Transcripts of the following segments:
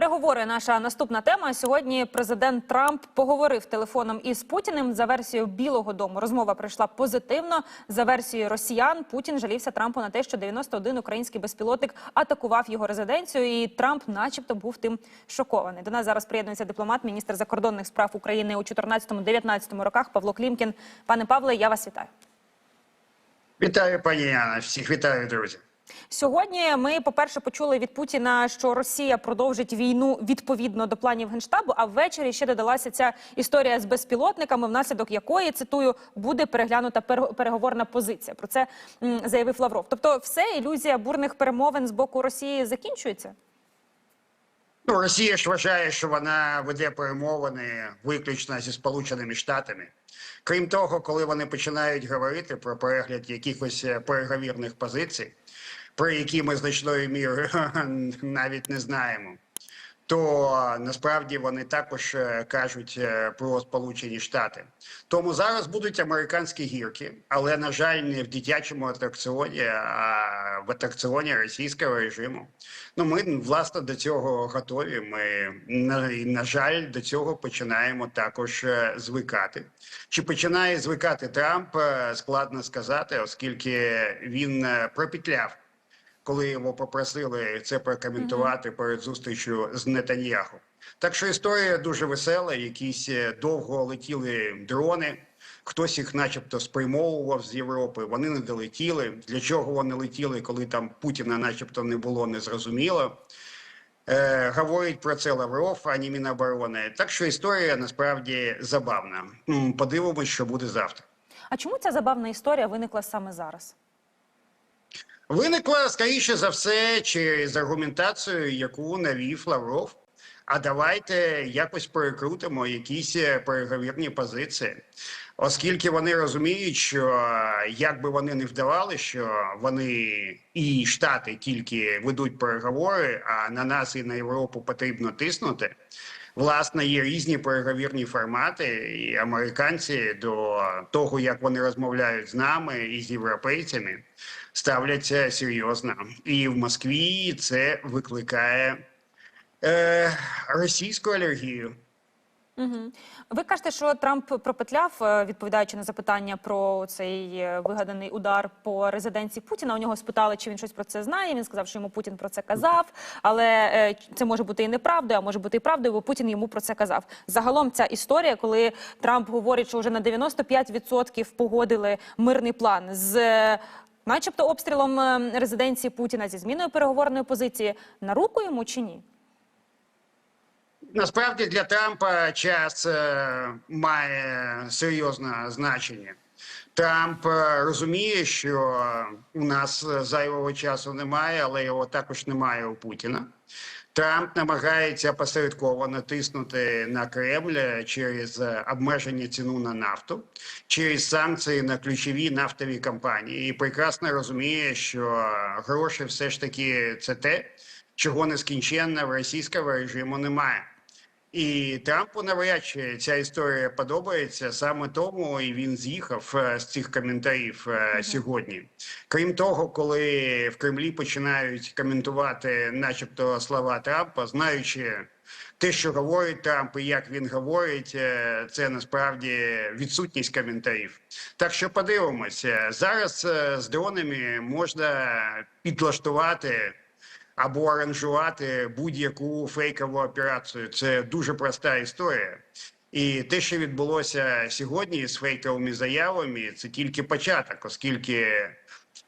Переговори наша наступна тема. Сьогодні президент Трамп поговорив телефоном із Путіним за версією Білого Дому. Розмова пройшла позитивно. За версією росіян Путін жалівся Трампу на те, що 91 український безпілотник атакував його резиденцію, і Трамп, начебто, був тим шокований. До нас зараз приєднується дипломат, міністр закордонних справ України у 14-19 роках Павло Клімкін. Пане Павле, я вас вітаю. Вітаю, пані Яна. Всіх вітаю, друзі. Сьогодні ми, по-перше, почули від Путіна, що Росія продовжить війну відповідно до планів генштабу. А ввечері ще додалася ця історія з безпілотниками, внаслідок якої цитую буде переглянута пер- переговорна позиція. Про це заявив Лавров. Тобто, все ілюзія бурних перемовин з боку Росії закінчується. Ну, Росія ж вважає, що вона веде перемовини виключно зі Сполученими Штатами. Крім того, коли вони починають говорити про перегляд якихось е, переговірних позицій, про які ми значною мірою навіть не знаємо, то насправді вони також е, кажуть е, про Сполучені Штати. Тому зараз будуть американські гірки, але на жаль, не в дитячому атракціоні, а в атракціоні російського режиму. Ну ми власне до цього готові. Ми на, жаль, до цього починаємо також е, звикати. Чи починає звикати Трамп? Складно сказати, оскільки він пропетляв коли його попросили це прокоментувати перед зустрічю з Нетаньяху. Так що історія дуже весела. Якісь е, довго летіли дрони. Хтось їх, начебто, спрямовував з Європи. Вони не долетіли. Для чого вони летіли, коли там Путіна, начебто, не було, незрозуміло. Е, говорить про це Лавров, ані Міноборони. Так що історія насправді забавна. Подивимось, що буде завтра. А чому ця забавна історія виникла саме зараз? Виникла скоріше за все через аргументацію, яку навів Лавров. А давайте якось перекрутимо якісь е, переговірні позиції, оскільки вони розуміють, що е, як би вони не вдавали, що вони і Штати тільки ведуть переговори, а на нас і на Європу потрібно тиснути. Власне, є різні переговірні формати, і американці до того, як вони розмовляють з нами і з європейцями, ставляться серйозно. І в Москві це викликає е, російську алергію. Угу. Ви кажете, що Трамп пропетляв, е, відповідаючи на запитання про цей е, вигаданий удар по резиденції Путіна. У нього спитали, чи він щось про це знає. Він сказав, що йому Путін про це казав, але е, це може бути і неправдою, а може бути і правдою, бо Путін йому про це казав. Загалом ця історія, коли Трамп говорить, що вже на 95% погодили мирний план з. Начебто обстрілом резиденції Путіна зі зміною переговорної позиції на руку йому чи ні? Насправді для Трампа час е, має серйозне значення. Трамп е, розуміє, що у нас зайвого часу немає, але його також немає у Путіна. Трамп намагається посередково тиснути на Кремль через е, обмеження ціну на нафту, через санкції на ключові нафтові компанії, і прекрасно розуміє, що гроші все ж таки це те, чого нескінченно в російського режиму немає. І Трампу навряд чи ця історія подобається саме тому, і він з'їхав е, з цих коментарів е, сьогодні. Крім того, коли в Кремлі починають коментувати, начебто, слова Трампа, знаючи те, що говорить Трамп, і як він говорить, е, це насправді відсутність коментарів. Так що подивимося зараз з дронами можна підлаштувати або аранжувати будь-яку фейкову операцію. Це дуже проста історія. І те, що відбулося сьогодні з фейковими заявами, це тільки початок, оскільки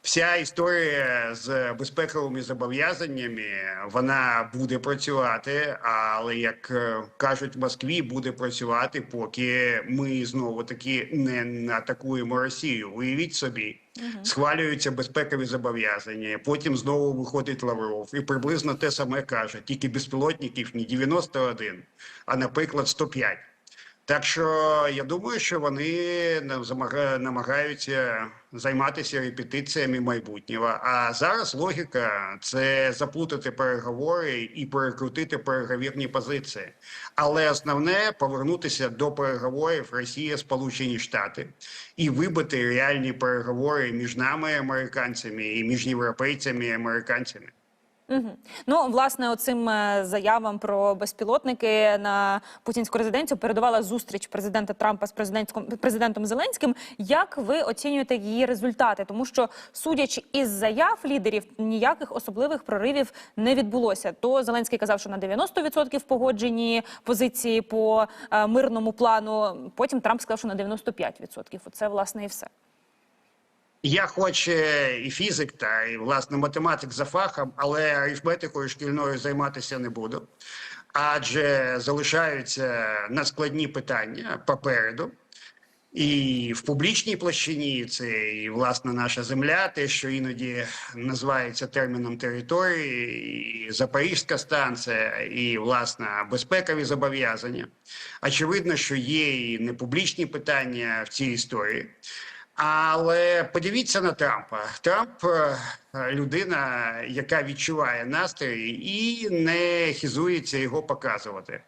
вся історія з безпековими зобов'язаннями вона буде працювати, але як е, кажуть в Москві, буде працювати, поки ми знову таки не атакуємо Росію. Уявіть собі, схвалюються безпекові зобов'язання. Потім знову виходить Лавров і приблизно те саме каже: тільки безпілотників не 91, а наприклад 105. Так що я думаю, що вони намагаються займатися репетиціями майбутнього. А зараз логіка це заплутати переговори і перекрутити переговірні позиції. Але основне повернутися до переговорів Росія, Сполучені Штати і вибити реальні переговори між нами, американцями, і між європейцями і американцями. Угу. Ну, власне, оцим е, заявам про безпілотники на путінську резиденцію передувала зустріч президента Трампа з президентом Зеленським. Як ви оцінюєте її результати? Тому що, судячи із заяв лідерів, ніяких особливих проривів не відбулося. То Зеленський казав, що на 90% погоджені позиції по е, мирному плану. Потім Трамп сказав, що на 95%. Оце власне і все. Я хоч і фізик, та і власне математик за фахом, але арифметикою шкільною займатися не буду. Адже залишаються надскладні питання попереду. І в публічній площині це і власне наша земля, те, що іноді називається терміном території, і Запорізька станція, і власне безпекові зобов'язання. Очевидно, що є і непублічні питання в цій історії. Але подивіться на Трампа. Трамп е, людина, яка відчуває настрій і не хизується його показувати.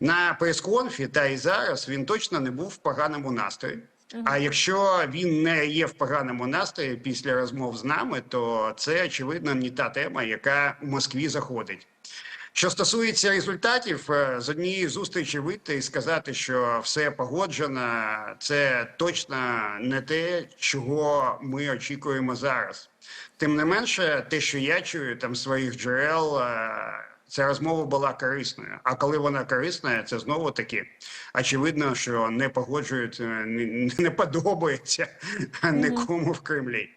На прес-конфі та і зараз він точно не був в поганому настрої. А якщо він не є в поганому настрої після розмов з нами, то це очевидно не та тема, яка у Москві заходить. Що стосується результатів, е, з однієї зустрічі вийти і сказати, що все погоджено, це точно не те, чого ми очікуємо зараз. Тим не менше, те, що я чую там своїх джерел, е, ця розмова була корисною. А коли вона корисна, це знову таки очевидно, що не погоджують, е, не, не подобається нікому в Кремлі.